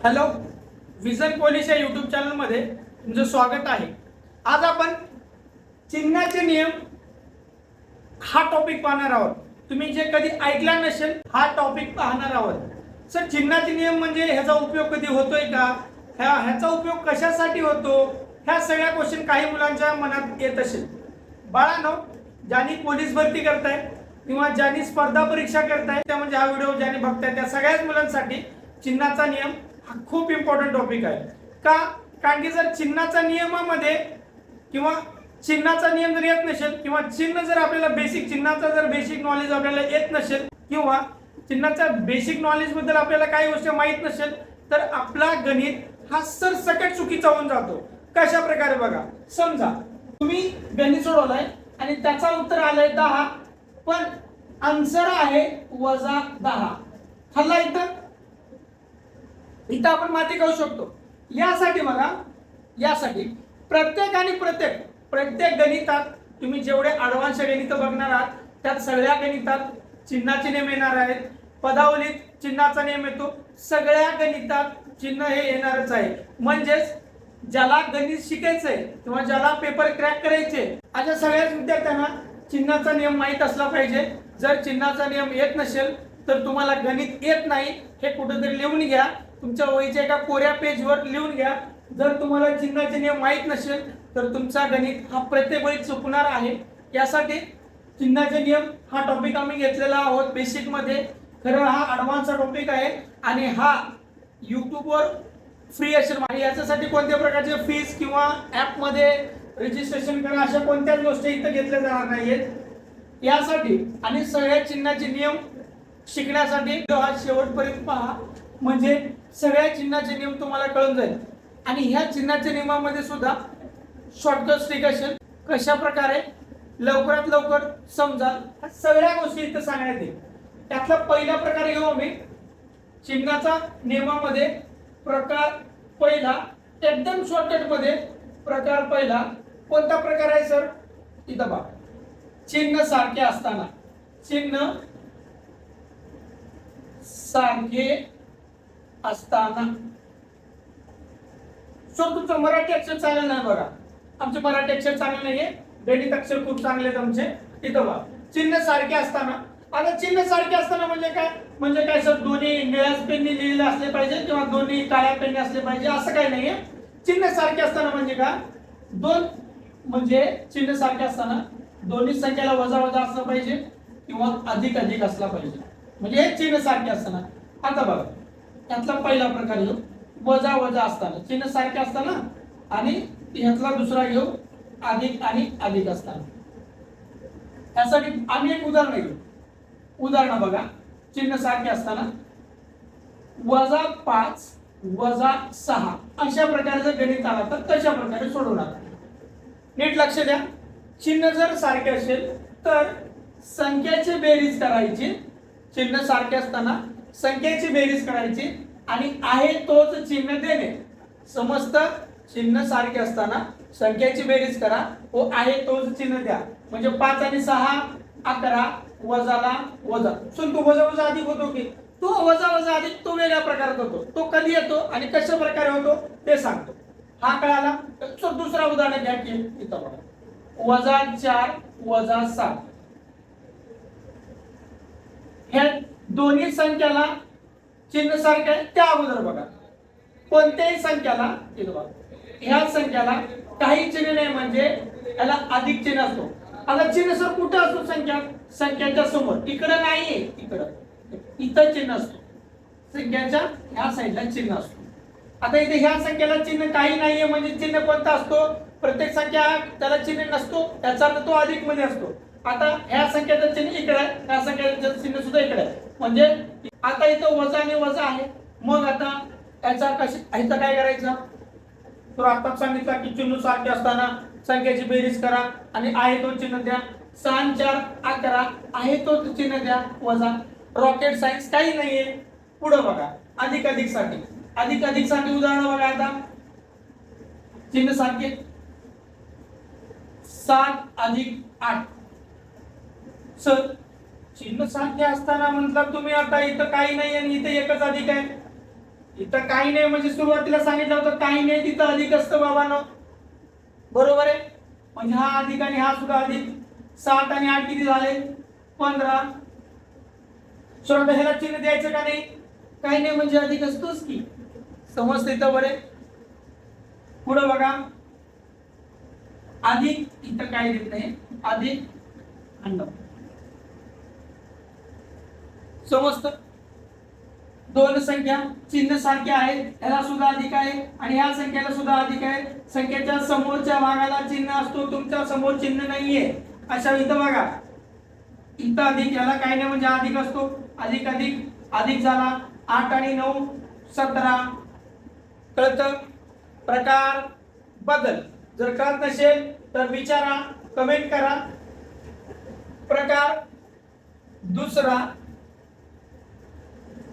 Hello vision police या YouTube चॅनलमध्ये तुमचं स्वागत आहे. आज आपण चिन्हाचे नियम हा टॉपिक पाहणार आहोत. तुम्ही जे कधी ऐकला नसेल हा टॉपिक पाहणार आहोत. सर चिन्हाचे नियम म्हणजे ह्याचा उपयोग कधी होतोय का? ह्या ह्याचा उपयोग कशासाठी होतो? ह्या सगळ्या क्वेश्चन काही मुलांच्या मनात येत असेल. बाळानो ज्यांनी पोलीस भरती करताय किंवा ज्यांनी स्पर्धा परीक्षा करताय त्या म्हणजे हा व्हिडिओ ज्यांनी बघताय त्या सगळ्याच मुलांसाठी चिन्हाचा नियम हा खूप इम्पॉर्टंट टॉपिक आहे. का? कारण की जर चिन्हाचा नियमामध्ये किंवा चिन्हाचा नियम जर येत नसेल किंवा चिन्ह जर आपल्याला बेसिक चिन्हाचा जर बेसिक नॉलेज आपल्याला येत नसेल किंवा चिन्हाच्या बेसिक नॉलेजबद्दल आपल्याला काही गोष्टी माहीत नसेल तर आपला गणित हा सरसकट चुकीचा होऊन जातो. कशा प्रकारे बघा? समजा तुम्ही गणित सोडवलाय आणि त्याचा उत्तर आलंय दहा पण आन्सर आहे वजा दहा. हल्ला इथं. इथं आपण माती करू शकतो. यासाठी बघा यासाठी प्रत्येक आणि प्रत्येक प्रत्येक गणितात तुम्ही जेवढे ॲडव्हान्स गणित बघणार आहात त्यात सगळ्या गणितात चिन्हाचे नियम येणार आहेत. पदावलीत चिन्हाचा नियम येतो. सगळ्या गणितात चिन्ह हे येणारच आहे. म्हणजेच ज्याला गणित शिकायचंय किंवा ज्याला पेपर क्रॅक करायचे अशा सगळ्याच विद्यार्थ्यांना चिन्हाचा नियम माहीत असला पाहिजे. जर चिन्हाचा नियम येत नसेल तर तुम्हाला गणित येत नाही हे कुठेतरी लिहून घ्या. तुमच्या वहीच्या एका कोऱ्या पेजवर लिहून घ्या. जर तुम्हाला चिन्हाचे नियम माहीत नसेल तर तुमचा गणित हा प्रत्येक वेळी चुकणार आहे. यासाठी चिन्हाचे नियम हा टॉपिक आम्ही घेतलेला आहोत बेसिकमध्ये खरं हा ॲडव्हान्सचा टॉपिक आहे आणि हा यूट्यूबवर फ्री असेल. आणि याच्यासाठी कोणत्या प्रकारचे फीज किंवा ॲपमध्ये रजिस्ट्रेशन करा अशा कोणत्याच गोष्टी इथं घेतल्या जाणार नाहीयेत. यासाठी आणि सगळ्या चिन्हाचे नियम शिकण्यासाठी हा शेवटपर्यंत पहा. म्हणजे सगळ्या चिन्हाचे नियम तुम्हाला कळून जाईल. आणि ह्या चिन्हाच्या नियमामध्ये सुद्धा शॉर्टकट स्टिक असेल कशा प्रकारे लवकरात लवकर समजाल ह्या सगळ्या गोष्टी इथं सांगण्यात येईल. त्यातला पहिला प्रकार घेऊ आम्ही. चिन्हाचा नियमामध्ये प्रकार पहिला एकदम शॉर्टकटमध्ये प्रकार पहिला. कोणता प्रकार आहे सर इथं बघा. चिन्ह सारखे असताना. चिन्ह सारखे असताना. सर तुमचं मराठी अक्षर चांगलं नाही बघा आमचे मराठी अक्षर चांगले नाहीये. गणित अक्षर खूप चांगले आहेत आमचे. तिथं बघा. चिन्ह सारखे असताना. आता चिन्ह सारखे असताना म्हणजे काय? म्हणजे काय सर दोन्ही निळ्याच पेनने लिहिलेले असले पाहिजे किंवा दोन्ही काळ्या पेनने असले पाहिजे असं काही नाहीये. चिन्ह सारखे असताना म्हणजे काय? दोन म्हणजे चिन्ह सारखे असताना दोन्ही संख्याला वजा वजा असलं पाहिजे किंवा अधिक अधिक असला पाहिजे. म्हणजे हे चिन्ह सारखे असताना. आता बघा. यातला पहिला प्रकार येऊ. वजा वजा असताना. चिन्ह सारखे असताना आणि ह्यातला दुसरा घेऊ अधिक आणि अधिक असताना. त्यासाठी आम्ही एक उदाहरण घेऊ. उदाहरण बघा. चिन्ह सारखे असताना वजा पाच वजा सहा. अशा प्रकारचं गणित आला तर तशा प्रकारे सोडवणार नीट लक्ष द्या. चिन्ह जर सारखे असेल तर संख्याची बेरीज करायची. चिन्ह सारखे असताना संख्येची बेरीज करायची आणि आहे तोच चिन्ह देणे. समस्त चिन्ह सारखे असताना संख्येची बेरीज करा व आहे तोच चिन्ह द्या. म्हणजे पाच आणि सहा अकरा वजाला वजा. सुन तू वजा वजा अधिक होतो की? तो वजा वजा अधिक तो वेगळ्या प्रकारात होतो. तो कधी येतो आणि कशा प्रकारे होतो ते सांगतो. हा कळाला? तर दुसरा उदाहरण घ्या की इथं बघा. वजा चार वजा सात. ह्या दोन्ही संख्याला चिन्ह सारखं आहे त्या अगोदर बघा. कोणत्याही संख्याला इथं बघा. ह्या संख्याला काही चिन्ह नाही म्हणजे याला अधिक चिन्ह असतो. आता चिन्ह सर कुठं असतो संख्या? संख्याच्या समोर. इकडं नाहीये इकडं. इथं चिन्ह असतो. संख्याच्या ह्या साईडला चिन्ह असतो. आता इथे ह्या संख्येला चिन्ह काही नाहीये म्हणजे चिन्ह कोणता असतो? प्रत्येक संख्या त्याला चिन्ह नसतो. त्याचा अर्थ तो अधिकमध्ये असतो. आता ह्या संख्येचं चिन्ह इकडे आहे. ह्या संख्येचं चिन्ह सुद्धा इकडे आहे. म्हणजे आता इथं वजा आणि वजा आहे. मग आता याचा कशी इथं काय करायचं? तर आता सांगितला की चिन्ह सारखे असताना संख्येची बेरीज करा आणि आहे तो चिन्ह द्या. सहा चार अकरा आहे तो चिन्ह द्या वजा. रॉकेट सायन्स काही नाहीये. पुढं बघा. अधिक अधिकसाठी. अधिक अधिकसाठी उदाहरण बघा आता. चिन्ह सारखे. सात अधिक आठ. सर चिन्ह सारखे असताना म्हटलं तुम्ही आता इथं काही नाही आणि इथं एकच अधिक आहे. इथं काही नाही म्हणजे सुरुवातीला सांगितलं होतं काही नाही तिथं अधिक असतं बाबांनो. बरोबर आहे? म्हणजे हा अधिक आणि हा सुद्धा अधिक. सात आणि आठ किती झाले? पंधरा. सोडा ह्याला चिन्ह द्यायचं का नाही? काही नाही म्हणजे अधिक असतोच की. समजते इथं बरे? पुढं बघा. अधिक इथं काय देत नाही. अधिक अंड समजत? दोन संख्या चिन्ह सारख्या आहेत याला सुद्धा अधिक आहे आणि ह्या संख्येला सुद्धा अधिक आहे. संख्येच्या समोरच्या भागाला चिन्ह असतो तुमच्यासमोर चिन्ह नाहीये. अशा इथं बघा. इथं अधिक याला काही नाही म्हणजे अधिक असतो. अधिक अधिक अधिक झाला. आठ आणि नऊ सतरा. कळत? प्रकार बदल. जर कळत नसेल तर विचारा कमेंट करा. प्रकार दुसरा.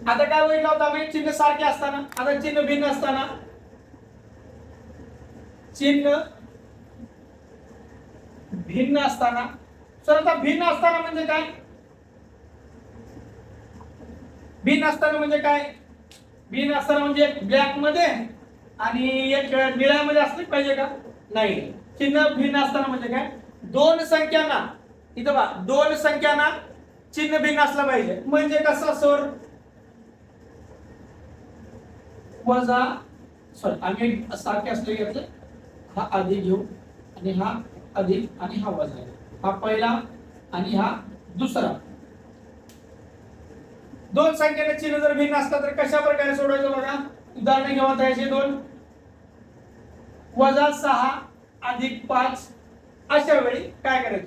आता काय बघितलं होतं आम्ही चिन्ह सारखे असताना. आता चिन्ह भिन्न असताना. चिन्ह भिन्न असताना. सर आता भिन्न असताना म्हणजे काय? भिन्न असताना म्हणजे काय? भिन्न असताना म्हणजे एक ब्लॅकमध्ये आणि एक निळ्यामध्ये असले पाहिजे का? नाही. चिन्ह भिन्न असताना म्हणजे काय? दोन संख्यांना. इथं बा दोन संख्यांना चिन्ह भिन्न असलं पाहिजे. म्हणजे कसं सर? वजा सॉरी आम्ही सारखे असले घेतले हा अधिक घेऊ आणि हा अधिक आणि हा वजा हा पहिला आणि हा दुसरा. दोन संख्येने चिन्ह जर भिन्न असतात तर कशा प्रकारे सोडवायचं बघा? उदाहरण घेऊ आता याचे दोन. वजा सहा अधिक पाच अशा वेळी काय करायचं?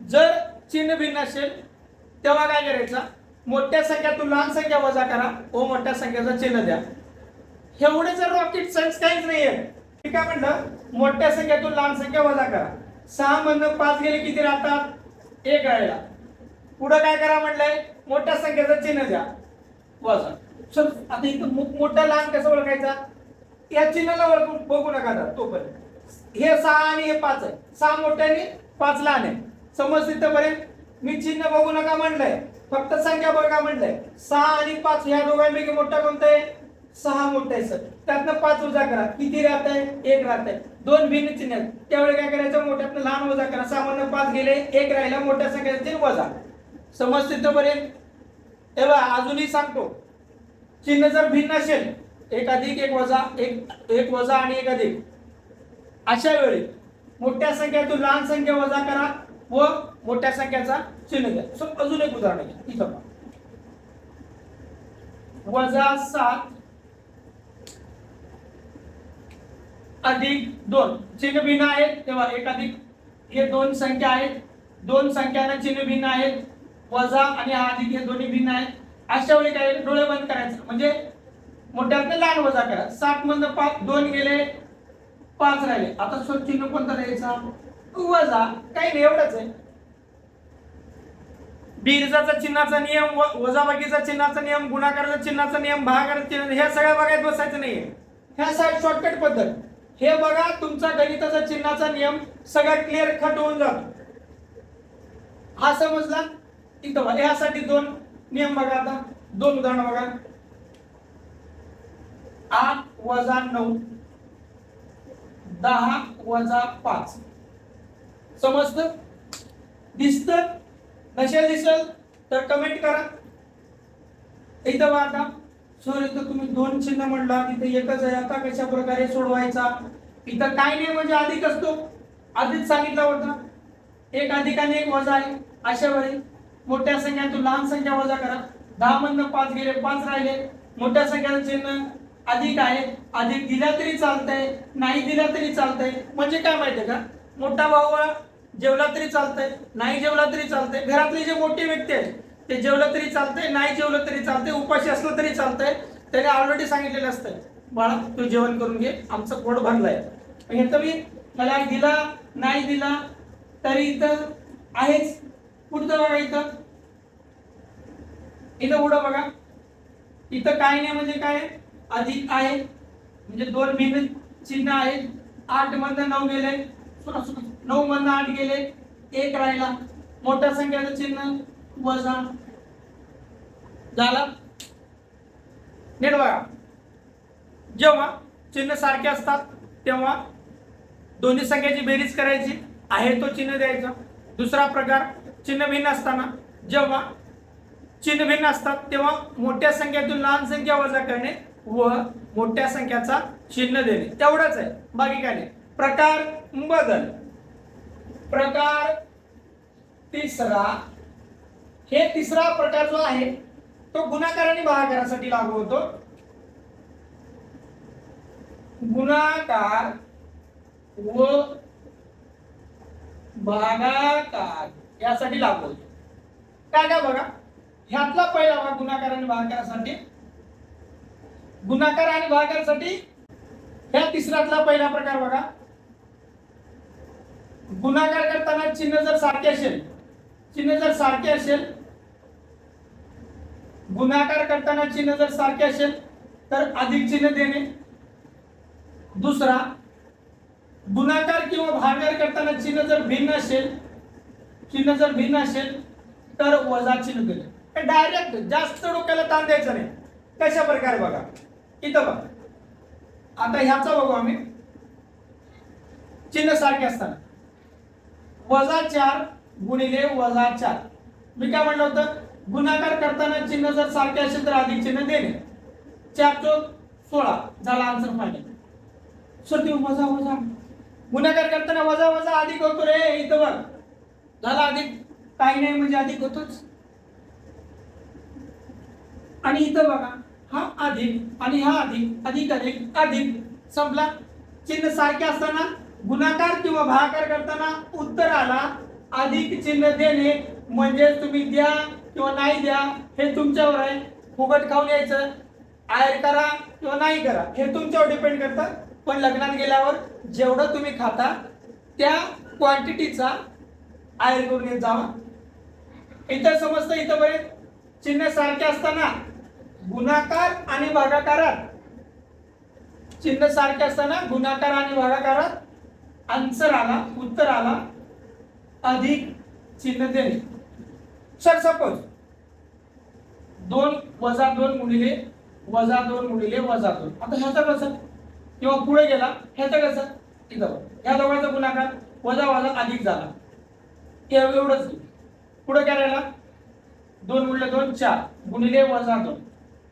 जर चिन्ह भिन्न असेल तेव्हा काय करायचं? मोठ्या संख्यातून लहान संख्या वजा करा व मोठ्या संख्येचं चिन्ह द्या. एवढे जर रॉकेट सायन्स काहीच नाहीये. ठीक आहे म्हणलं? मोठ्या संख्येतून लहान संख्या वजा करा. सहा मधनं पाच गेले किती राहतात? एक राहिला. पुढं काय करा म्हणलंय? मोठ्या संख्येचं चिन्ह द्या. वजा. सर आता इथं मोठा लहान कसं ओळखायचा? या चिन्हाला ओळखून बघू नका आता तोपर्यंत. हे सहा आणि हे पाच आहे. सहा मोठे आणि पाच लहान आहे. समज तिथपर्यंत मी चिन्ह बघू नका म्हणलंय. फक्त संख्या बघा म्हणलंय. सहा आणि पाच ह्या दोघांपैकी मोठा कोणता आहे? सहा मोठा आहे सर. त्यातनं पाच वजा करा. किती राहत आहे? एक राहत आहे. दोन भिन्न चिन्ह आहेत. त्यावेळी काय करायचं? मोठ्यातनं लहान वजा करा. सामान्य पाच गेले एक राहिला मोठ्या संख्या वजा. समज तोपर्यंत हे बघा अजूनही सांगतो. चिन्ह जर भिन्न असेल एक अधिक एक वजा एक एक वजा आणि एक अधिक. अशा वेळी मोठ्या संख्येतून लहान संख्या वजा करा व मोठ्या संख्याचा चिन्ह द्या. सो अजून एक उदाहरण घ्या. इथं वजा सात अधिक दोन. चिन्ह भिन्न आहेत. तेव्हा एक अधिक हे दोन संख्या आहेत. दोन संख्यांना चिन्ह भिन्न आहेत. वजा आणि हा अधिक हे दोन्ही भिन्न आहेत. अशा वेळी काय डोळे बंद करायचं. म्हणजे मोठ्यातनं लहान वजा करा. सात मधनं पाच दोन गेले पाच राहिले. आता स्वच्छ चिन्ह कोणता द्यायचा? वजा. काही नाही एवढंच आहे. बिरजाचा चिन्हाचा नियम व- वजाबाकीचा चिन्हाचा नियम गुणाकाराचा चिन्हाचा नियम भागाचा चिन्ह ह्या सगळ्या बघायत बसायचं नाहीये. ह्या सगळ्या शॉर्टकट पद्धत. हे बघा तुमचा गणिताचा चिन्हाचा नियम सगळा क्लिअर कट होऊन जातो. हा समजला? इथं बघा यासाठी दोन नियम बघा आता. दोन उदाहरण बघा. आठ वजा नऊ दहा वजा पाच. समजत? दिसत? नसेल दिसल? तर कमेंट करा. इथं बघा आता. सर इथं तुम्ही दोन चिन्ह म्हणला तिथे एकच आहे. आता कशा प्रकारे सोडवायचा? इथं काय नाही म्हणजे अधिक असतो. आधीच सांगितला होता. एक अधिक आणि एक वजा आहे. अशा वेळी मोठ्या संख्यातून लहान संख्या वजा करा. दहा मधनं पाच गेले पाच राहिले. मोठ्या संख्याचं चिन्ह अधिक आहे. अधिक दिला तरी चालतंय नाही दिला तरी चालतंय. म्हणजे काय माहितीये का? मोठा भाऊ जेवला तरी चालतंय नाही जेवला तरी चालतंय. घरातले जे मोठे व्यक्ती आहेत ते जेवलं तरी चालतंय नाही जेवलं तरी चालतंय उपाशी असलं तरी चालतंय. त्याने ऑलरेडी सांगितलेलं असतंय बाळा तू जेवण करून घे आमचं पोट भरलंय. हे तर मी मला दिला नाही दिला तरी इथं आहेच. पुढचं बघा इथं. इथं पुढं बघा. इथं काय नाही म्हणजे काय? अधिक आहे. म्हणजे दोन भिन्न चिन्ह आहेत. आठ मधनं नऊ गेले. नऊ मधनं आठ गेले. एक राहिला. मोठ्या संख्येचं चिन्ह. वजा. झाला? नीट बघा. जेव्हा चिन्ह सारखे असतात तेव्हा दोन्ही संख्येची बेरीज करायची आहे तो चिन्ह द्यायचा. दुसरा प्रकार चिन्ह भिन्न असताना जेव्हा चिन्ह भिन्न असतात तेव्हा मोठ्या संख्येतून लहान संख्या वजा करणे व मोठ्या संख्याचा चिन्ह देणे. तेवढंच आहे. बाकी काय नाही. प्रकार बदल. प्रकार तिसरा. हे तिसरा प्रकार जो आहे तो गुणाकार आणि भागाकारासाठी लागू होतो. गुणाकार व भागाकार यासाठी लागू होतो. काय काय बघा? ह्यातला पहिला भाग गुणाकार आणि भागाकारासाठी. गुणाकार आणि भागाकारासाठी ह्या तिसऱ्यातला पहिला प्रकार बघा. गुणाकार करताना चिन्ह जर सारखे असेल चिन्ह जर सारखे असेल गुणाकार करताना चिन्ह जर सारखे असेल तर अधिक चिन्ह देणे. दुसरा गुणाकार किंवा भागाकार करताना चिन्ह जर भिन्न असेल चिन्ह जर भिन्न असेल तर वजा चिन्ह दिले डायरेक्ट जास्त डोक्याला ताण द्यायचा नाही. कशा प्रकारे बघा. इथं बघा. आता ह्याचा बघू आम्ही. चिन्ह सारखे असताना. वजा चार गुणिले वजा चार. मी काय म्हणलं होतं? गुणाकार करताना चिन्ह जर सारखे असेल तर अधिक चिन्ह देणे. चार चौक सोळा झाला आन्सर फायनल सर ते वजा वजा. गुणाकार करताना वजा वजा अधिक होतो रे इथं बघ. झाला अधिक. काही नाही म्हणजे अधिक होतोच. आणि इथं बघा हा अधिक आणि हा अधिक अधिक अधिक अधिक संपला. चिन्ह सारखे असताना गुणाकार किंवा भागाकार करताना उत्तराला अधिक चिन्ह देणे म्हणजे तुम्ही द्या. किंवा नाही द्या हे तुमच्यावर आहे. फुकट खाऊन यायचं. आयर करा किंवा नाही करा हे तुमच्यावर डिपेंड करतं. पण लग्नात गेल्यावर जेवढं तुम्ही खाता त्या क्वांटिटीचा आयर करून येत जावा. इथं समजतं इथं बरेच चिन्ह सारखे असताना गुणाकार आणि भागाकारात. चिन्ह सारखे असताना गुणाकार आणि भागाकारात आन्सर आला उत्तर आला. अधिक चिन्ह देणे. सर सपोज दोन वजा दोन गुणिले वजा दोन गुणिले वजा दोन. आता ह्याचा कसं? किंवा पुढे गेला ह्याचा कसं? इथं ह्या दोघांचा गुणाकार वजा वजा अधिक झाला. एवढंच पुढे काय राहिला? दोन गुणिले दोन चार. गुणिले वजा दोन.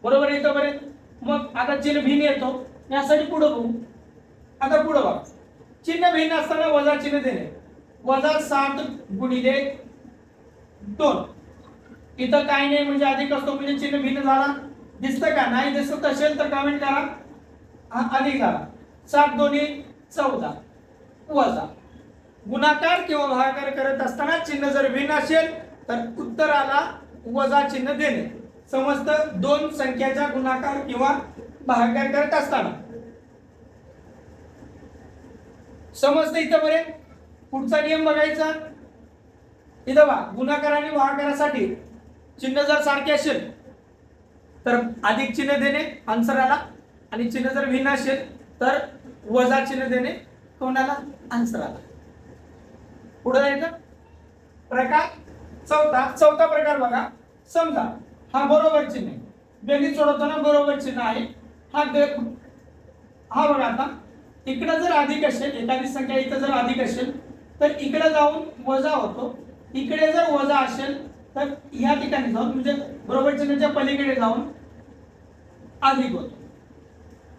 बरोबर येतो इथं मग आता चिन्ह भिन्न येतो. यासाठी पुढे बघू. आता पुढे बघा. चिन्ह भिन्न असताना वजा चिन्ह देणे. वजा सात गुणिले दोन. इथं काही नाही म्हणजे अधिक असतो म्हणजे चिन्ह भिन्न झाला. दिसतं का? नाही दिसत असेल तर कमेंट करा. अधिक झाला. सात दोन्ही चौदा. वजा. गुणाकार किंवा भागाकार करत असताना चिन्ह जर भिन्न असेल तर उत्तराला वजा चिन्ह देणे. समजतं? दोन संख्याचा गुणाकार किंवा भागाकार करत असताना. समजतं इथं बरे? पुढचा नियम बघायचा. इथं बा गुणाकार आणि भागाकारासाठी चिन्ह जर सारखे असेल तर अधिक चिन्ह देणे आन्सराला आणि चिन्ह जर भिन्न असेल तर वजा चिन्ह देणे कोणाला? आन्सराला पुढे जायचं. प्रकार चौथा. चौथा प्रकार बघा. समजा हा बरोबर चिन्ह आहे. सोडवताना बरोबर चिन्ह आहे. हा हा बघा आता. इकडं जर अधिक असेल एखादी संख्या इथं जर अधिक असेल तर इकडे जाऊन वजा होतो. इकडे जर वजा असेल तर या ठिकाणी जाऊन म्हणजे बरोबर चिन्हाच्या पलीकडे जाऊन अधिक होतो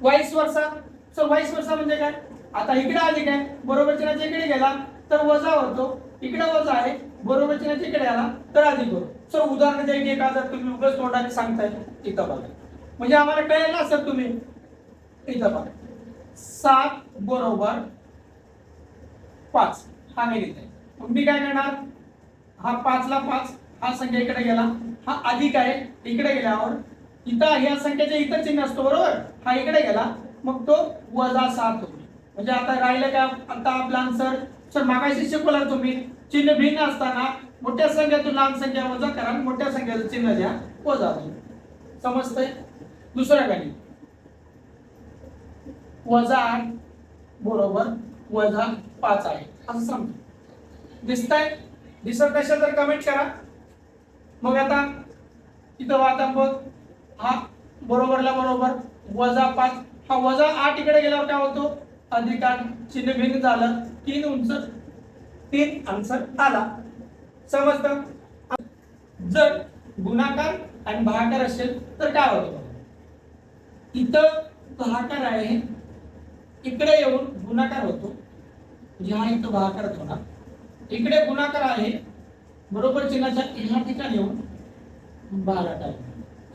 vice versa. Sir vice versa म्हणजे काय? आता इकडे अधिक आहे बरोबर चिन्हाच्या इकडे गेला तर वजा होतो. इकडे वजा आहे बरोबर चिन्हाच्या इकडे आला तर अधिक होतो सर उदाहरण द्यायची एक जर तुम्ही उगाच तोंडाने सांगताय. इथं बघा. म्हणजे आम्हाला कळेल ना सर तुम्ही? इथं बघा. सात बरोबर पाच. हा मी लिहिते मग मी काय करणार? हा पाचला पाच हा संख्या इकडे गेला. हा अधिक आहे. इकडे गेल्यावर इथं ह्या संख्येचा इतर चिन्ह असतो बरोबर? हा इकडे गेला. मग तो वजा सात होतो. म्हणजे आता राहिलं काय? आता आपला आन्सर सर मागाशी शिकवला तुम्ही? चिन्ह भिन्न असताना मोठ्या संख्येतून लहान संख्या वजा करा मोठ्या संख्येचं चिन्ह द्या. वजा तुम्ही समजतंय? दुसऱ्या गाडी वजा आठ बरोबर. वजा पाच आहे. असं समजा दिसतंय? दिसत नसेल तर कमेंट करा. मग आता इथं आता बघ हा बरोबरला बरोबर वजा पाच हा वजा आठ इकडे गेल्यावर काय होतो? अधिकार चिन्ह भिन्न झालं. तीन उंच तीन आन्सर आला. समजतं? जर गुणाकार आणि भागाकार असेल तर काय होतं इथं भागाकार आहे. इकडे येऊन गुणाकार होतो. म्हणजे हा इथं भागाकार होणार. इकडे गुणाकार आहे. बरोबर चिन्हाच्या ह्या ठिकाणी येऊन बारा आहे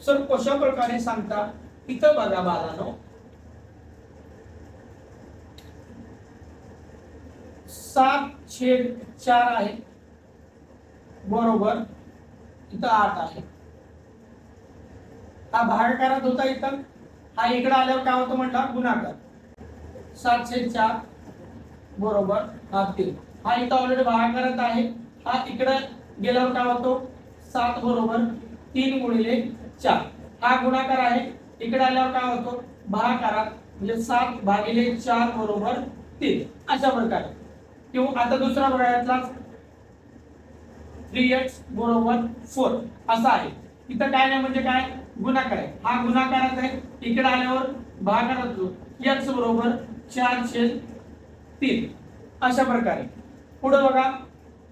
सर कशा प्रकारे सांगता इथं बघा बाळानो सात छेद चार आहे. बरोबर. इथं आठ आहे. हा भागाकारात होता इथं. हा इकडे आल्यावर काय होतं म्हटला? गुणाकार. सातशे चार. बरोबर. हा तीन. हा इथं ऑलरेडी भागाकारात आहे. हा इकडं गेल्यावर काय होतो सात बरोबर तीन गुणिले चार. हा गुणाकार आहे. इकडे आल्यावर काय होतो? भागाकारात म्हणजे सात भागिले चार बरोबर तीन. अशा प्रकारे. किंवा आता दुसरा बघा थ्री एक्स बरोबर फोर असा आहे. इथं काय नाही म्हणजे काय? गुणाकार आहे. हा गुणाकारात आहे. इकडे आल्यावर भागाकारात होतो एक्स बरोबर चार छेद तीन. अशा प्रकारे. पुढे बघा.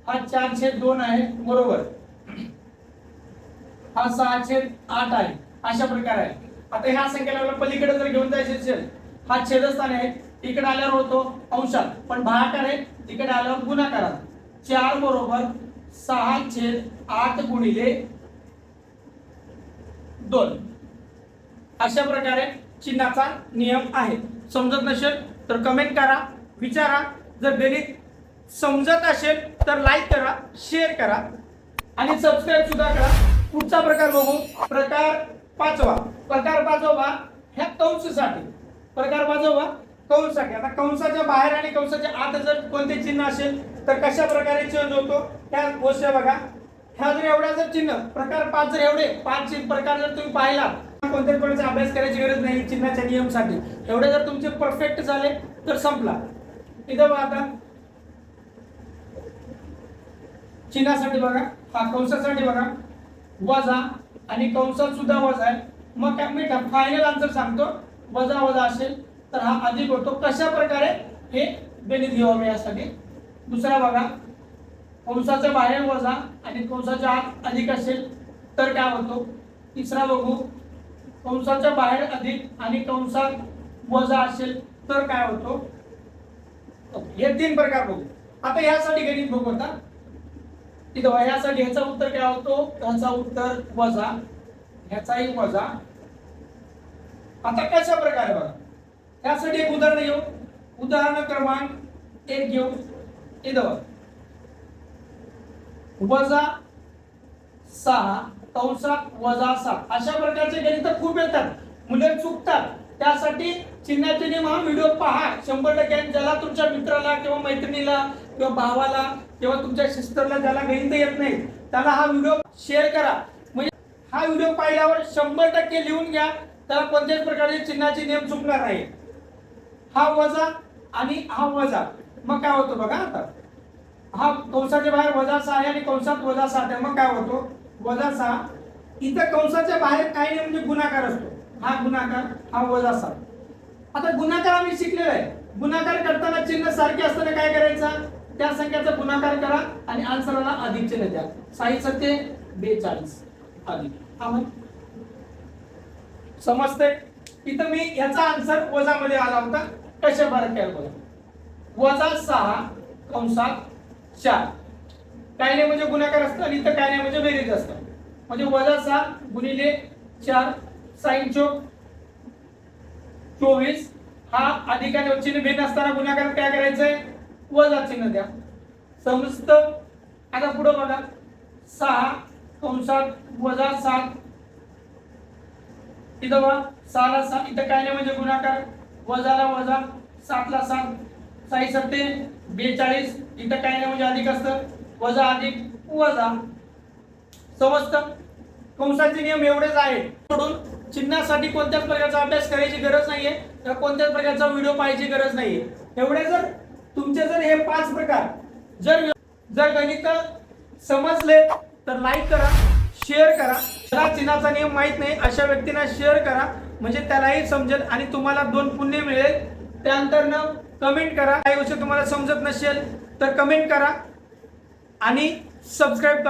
हा चार छेद दोन आहे बरोबर. हा सहा छेद आठ आहे अशा प्रकारे आहे. आता ह्या संख्येला आपल्याला पलीकडे जर घेऊन जायचे असेल हा छेदस्थान आहे इकडे आल्यावर होतो अंशात. पण भागाकार आहे इकडे आल्यावर गुणाकारात चार बरोबर सहा छेद आठ गुणिले दोन. अशा प्रकारे चिन्हाचा नियम आहे. समजत नसेल तर कमेंट करा विचारा. जर गणित समजत असेल तर लाईक करा शेअर करा आणि सबस्क्राईब सुद्धा करा. पुढचा प्रकार बघू. प्रकार पाचवा. प्रकार पाचवा ह्या कंससाठी. प्रकार पाचवा कंसाठी आता कंसाच्या बाहेर आणि कंसाच्या आत जर कोणते चिन्ह असेल तर कशा प्रकारे चेंज होतो त्या गोष्टी बघा. ह्या जर एवढा जर चिन्ह प्रकार पाच जर एवढे पाच चिन्ह प्रकार जर तुम्ही पाहिला कोणत्याच कोणाचा अभ्यास करायची गरज नाही चिन्हाच्या नियमसाठी. एवढे जर तुमचे परफेक्ट झाले तर संपला. इथं बघा आता चिन्हासाठी बघा हा कंसासाठी बघा. वजा आणि कंसात सुद्धा वजा आहे. मग काय मी फायनल आन्सर सांगतो. वजा वजा असेल तर हा अधिक होतो. कशा प्रकारे? हे गणित घेऊ आम्ही यासाठी. दुसरा बघा. कंसाच्या बाहेर वजा आणि कंसाच्या आत अधिक असेल तर काय होतो? तिसरा बघू. कंसाच्या बाहेर अधिक आणि कंसात वजा असेल तर काय होतो? हे तीन प्रकार बघू. आता यासाठी गणित बघू आता. ठीक आहे यासाठी ह्याचा उत्तर काय होतो? ह्याचा उत्तर वजा ह्याचाही वजा. आता कशा प्रकारे बघा? त्यासाठी एक उदाहरण घेऊ. उदाहरण क्रमांक एक घेऊ. इथं वजा सहा कंसात वजा सात. अशा प्रकारचे गणित खूप येतात. मुले चुकतात. त्यासाठी चिन्हाचे नियम हा व्हिडिओ पहा. शंभर टक्के. ज्याला तुमच्या मित्राला किंवा मैत्रिणीला किंवा भावाला किंवा तुमच्या सिस्टरला ज्याला गणित येत नाही त्याला हा व्हिडिओ शेअर करा. म्हणजे हा व्हिडिओ पाहिल्यावर शंभर टक्के लिहून घ्या. त्याला कोणत्याच प्रकारचे चिन्हाचे नियम चुकणार नाही. हा वजा आणि हा वजा. मग काय होतो बघा आता. हा कंसाच्या बाहेर वजा सहा आहे आणि कंसात वजा सात आहे. मग काय होतो? वजा सहा. इथं कंसाच्या बाहेर काही नाही म्हणजे गुन्हागार असतो. हा गुणाकार हा वजा सात. आता गुणाकार आम्ही शिकलेला आहे. गुणाकार करताना चिन्ह सारखे असताना काय करायचं? त्या संख्याचा गुणाकार करा आणि आन्सरला अधिक चिन्ह द्या. साई सत्य बेचाळीस. अधिक समजते इथं मी याचा आन्सर वजा मध्ये आला होता. कशा बरं काय बघा वजा सहा कंसात चार. काय नाही म्हणजे गुणाकार असतं आणि इथं काय नाही म्हणजे बेरीज असतं. म्हणजे वजा सहा गुणिले चार साईन चोक. चोवीस. हा अधिक आणि चिन्ह भिन्न असताना गुणाकार काय करायचंय? वजा चिन्ह द्या. समजत आता पुढे बघा. सहा कंसात वजा सात. इथं बघा सहाला सात इथं काय नाही म्हणजे गुणाकार वजाला वजा सातला सात. साई सत्ते बेचाळीस. इथं काय नाही म्हणजे अधिक असतं. वजा अधिक वजा. समजतं कंसाचे नियम एवढेच आहेत. सोडून चिन्हासाठी कोणत्याच प्रकारचा अभ्यास करायची गरज नाहीये किंवा कोणत्याच प्रकारचा व्हिडिओ पाहायची गरज नाहीये. एवढे जर तुमचे जर हे पाच प्रकार जर जर गणित समजले तर लाईक करा शेअर करा. ज्याला चिन्हाचा नियम माहीत नाही अशा व्यक्तींना शेअर करा. म्हणजे त्यालाही समजेल आणि तुम्हाला दोन पुण्य मिळेल. त्यानंतर कमेंट करा. काही गोष्टी तुम्हाला समजत नसेल तर कमेंट करा. आणि सबस्क्राईब करा.